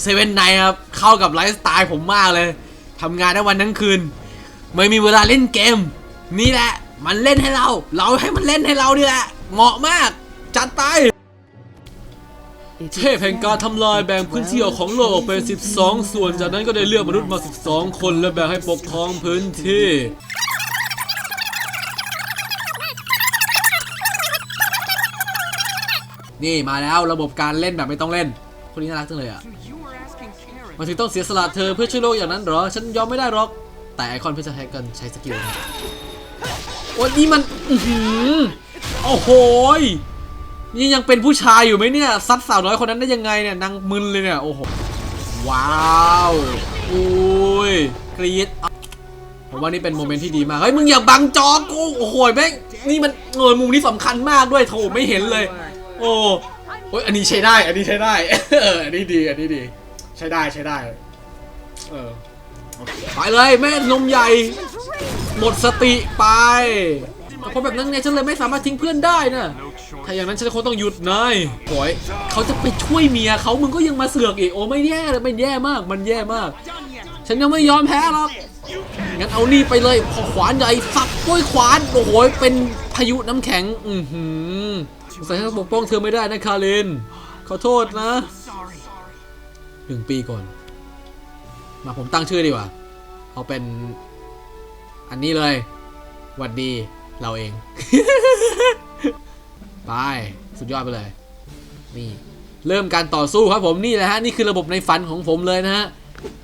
เซเว่นไนครับเข้ากับไลฟ์สไตล์ผมมากเลยทำงานได้วันทั้งคืน ไม่มีเวลาเล่นเกม นี่แหละ มันเล่นให้เรา เราให้มันเล่นให้เรานี่แหละ เหมาะมาก จัดไป เทพแห่งการทำลายแบ่งพื้นที่ออกของโลกออกเป็น 12 ส่วน จากนั้นก็ได้เลือกมนุษย์มา 12 คนและแบ่งให้ปกครองพื้นที่ นี่มาแล้วระบบการเล่นแบบไม่ต้องเล่น คนนี้น่ารักจังเลยอะ มันถึงต้องเสียสละเธอเพื่อช่วยโลกอย่างนั้นหรอ ฉันยอมไม่ได้หรอก แต่ไอคอนเพื่อจะแฮกกันใช้สกิลนะโอ้นี่มัน อือหือโอ้โหนี่ยังเป็นผู้ชายอยู่ไหมเนี่ย ซัดสาวน้อยคนนั้นได้ยังไงเนี่ย นางมึนเลยเนี่ย โอ้โห ว้าวอุ้ยกรี๊ดผมว่านี่เป็นโมเมนต์ที่ดีมาก เฮ้ย มึงอย่าบังจอกู โอ้โหแม่งนี่มันเงินมุมนี้สำคัญมากด้วยโถไม่เห็นเลย โอ้โอ้ยอันนี้ใช้ได้ อันนี้ใช้ได้ เออ อันนี้ดี อันนี้ดี ช้ได้ใช้ได้ เออ ไปเลยแม่นมใหญ่ หมดสติไปแต่คนแบบนั้นไงฉันเลยไม่สามารถทิ้งเพื่อนได้นะถ้าอย่างนั้นฉันคงต้องหยุดนายโอยเขาจะไปช่วยเมียเขามึงก็ยังมาเสือกอีกโอ้ไม่แย่เลยมันแย่มาก มันแย่มาก ฉันยังไม่ยอมแพ้หรอกงั้นเอานี่ไปเลยพอขวานใหญ่สับด้วยขวานโอ้โหเป็นพายุน้ำแข็ง อือหือสงสัยฉันปกป้องเธอไม่ได้นะคารินขอโทษนะ หนึ่งปีก่อน มาผมตั้งชื่อดีกว่า เอาเป็น อันนี้เลยหวัดดีเราเอง ไป สุดยอดไปเลย นี่ เริ่มการต่อสู้ครับผมนี่แหละฮะ นี่คือระบบในฝันของผมเลยนะฮะ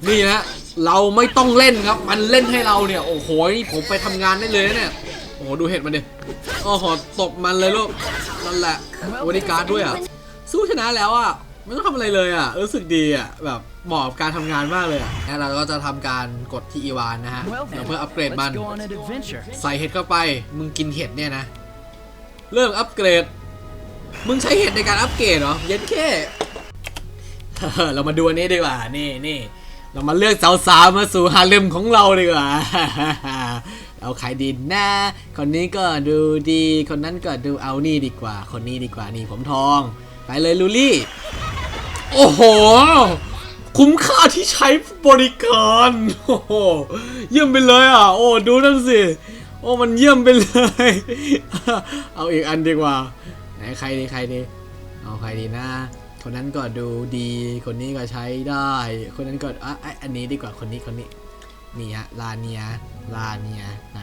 นี่นะ เราไม่ต้องเล่นครับ มันเล่นให้เราเนี่ย โอ้โห นี่ผมไปทำงานได้เลยนะเนี่ย โอ้โห ดูเห็ดมันดิโอ้โหตบมันเลยลูก นั่นแหละบริการด้วยอะ สู้ชนะแล้วอะ ไม่ต้องทำอะไรเลยอะรู้สึกดีอะแบบเหมาะกับการทำงานมากเลยอะแล้วเราก็จะทำการกดที่อีวานนะฮะ Well เพื่อ then, อัปเกรดมัน let's go on an adventure. ใส่เห็ดเข้าไป มึงกินเห็ดเนี่ยนะ เริ่มอัปเกรด มึงใช้เห็ดในการอัปเกรดเหรอเย็นแค่เรามาดูอันนี้ดีกว่า นี่นี่เรามาเลือกสาวๆมาสู่ฮาเลมของเราดีกว่า เอาใครดีนะ คนนี้ก็ดูดี คนนั้นก็ดูเอานี่ดีกว่า คนนี้ดีกว่านี่ผมทอง ไปเลยลูลี่ โอ้โห คุ้มค่าที่ใช้บริการ โอ้โห เยี่ยมไปเลยอะ โอ้ ดูนั่นสิ โอ้ มันเยี่ยมไปเลย เอาอีกอันดีกว่า ไหนใครดีใครดี เอาใครดีนะ คนนั้นก็ดูดี คนนี้ก็ใช้ได้ คนนั้นก็อะอะอันนี้ดีกว่า คนนี้ คนนี้ นี่ฮะลาเนียลาเนียไหน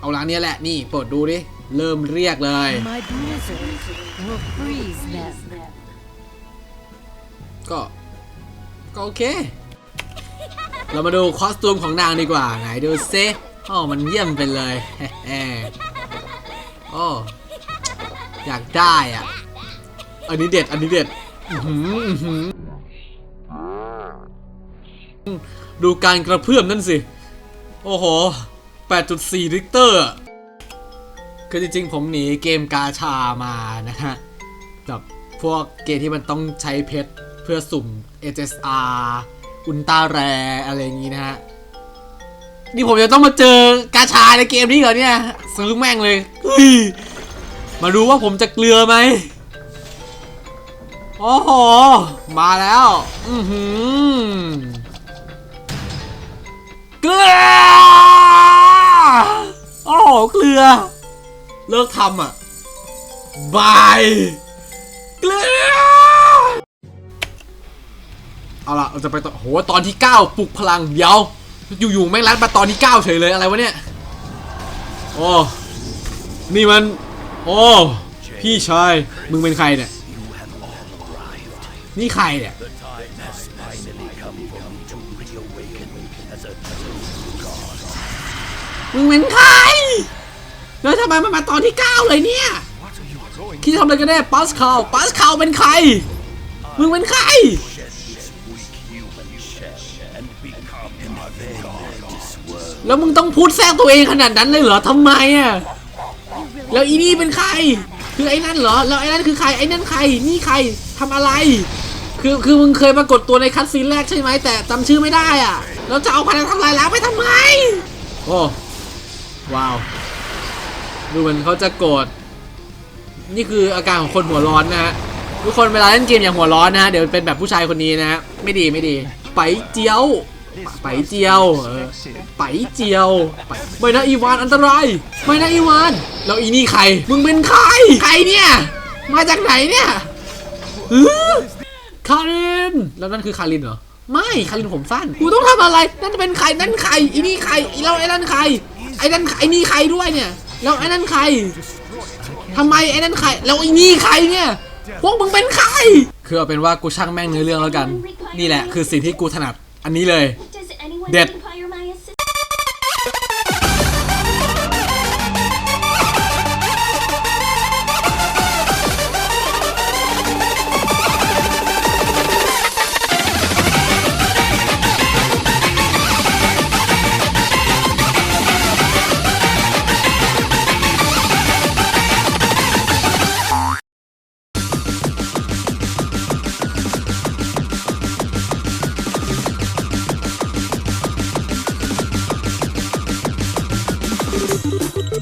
เอาลาเนียแหละ นี่เปิดดูดิ เริ่มเรียกเลย My blizzard will freeze them. ก็ ก็โอเค เรามาดูคอสตูมของนางดีกว่า ไหนดูเซอ๋อมันเยี่ยมไปเลยโอ้อยากได้อะ อันนี้เด็ด อันนี้เด็ดดูการกระเพื่อมนั่นสิ โอ้โห 8.4ริกเตอร์อะคือจริงๆ ผมหนีเกมกาชามานะฮะ แบบพวกเกมที่มันต้องใช้เพชร เพื่อสุ่ม HSR อุลตราแรอะไรอย่างงี้นะฮะ นี่ผมจะต้องมาเจอกาชาในเกมนี้เหรอเนี่ย ซื้อแม่งเลยเฮ้ยมาดูว่าผมจะเกลือไหมโอ้โห มาแล้ว อือหือเกลือ โอ้โห เกลือ เลิกทำอะ บาย เกลือ เอาล่ะเราจะไปต่อโหตอนที่ 9 ปลุกพลังเดี๋ยว อยู่ๆแม่งรัดมาตอนที่ 9 เฉยเลยอะไรวะเนี่ยโอ้นี่มัน โอ้พี่ชายมึงเป็นใครเนี่ยนี่ใครเนี่ยมึงเป็นใครแล้วทำไมมันมาตอนที่ 9 เลยเนี่ยคิดทำอะไรกันแน่ปัสคาลปัสคาลเป็นใคร มึงเป็นใคร แล้วมึงต้องพูดแทรกตัวเองขนาดนั้นเลยเหรอทำไมอะแล้วอีนี่เป็นใคร คือไอ้นั่นเหรอแล้วไอ้นั่นคือใครไอ้นั่นใครนี่ใครทำอะไร คือคือมึงเคยปรากฏตัวในคัดซีนแรกใช่ไหมแต่จำชื่อไม่ได้อะแล้วจะเอาพลังทำลายล้างไปทำไมโอ้ว้าวดูเหมือนเขาจะโกรธนี่คืออาการของคนหัวร้อนนะฮะทุกคนเวลาเล่นเกมอย่างหัวร้อนนะฮะเดี๋ยวเป็นแบบผู้ชายคนนี้นะฮะไม่ดีไม่ดี ไปเจียวไปเจียวเออไปเจียวไปไม่นะอีวานอันตราย ไม่นะอีวานแล้วอีนี่ใคร มึงเป็นใคร ใครเนี่ย มาจากไหนเนี่ยคาริน แล้วนั่นคือคารินเหรอ ไม่คารินผมสั้น กูต้องทำอะไร นั่นเป็นใคร นั่นใคร อีนี่ใคร อีแล้วไอ้นั่นใคร ไอ้นั่นไอ้นี่ใครด้วยเนี่ย แล้วไอ้นั่นใครทำไมไอ้นั่นใคร แล้วไอ้นี่ใครเนี่ย พวกมึงเป็นใคร คือเอาเป็นว่ากูช่างแม่งเนื้อเรื่องแล้วกัน นี่แหละคือสิ่งที่กูถนัดอันนี้เลย Does anyone Dead.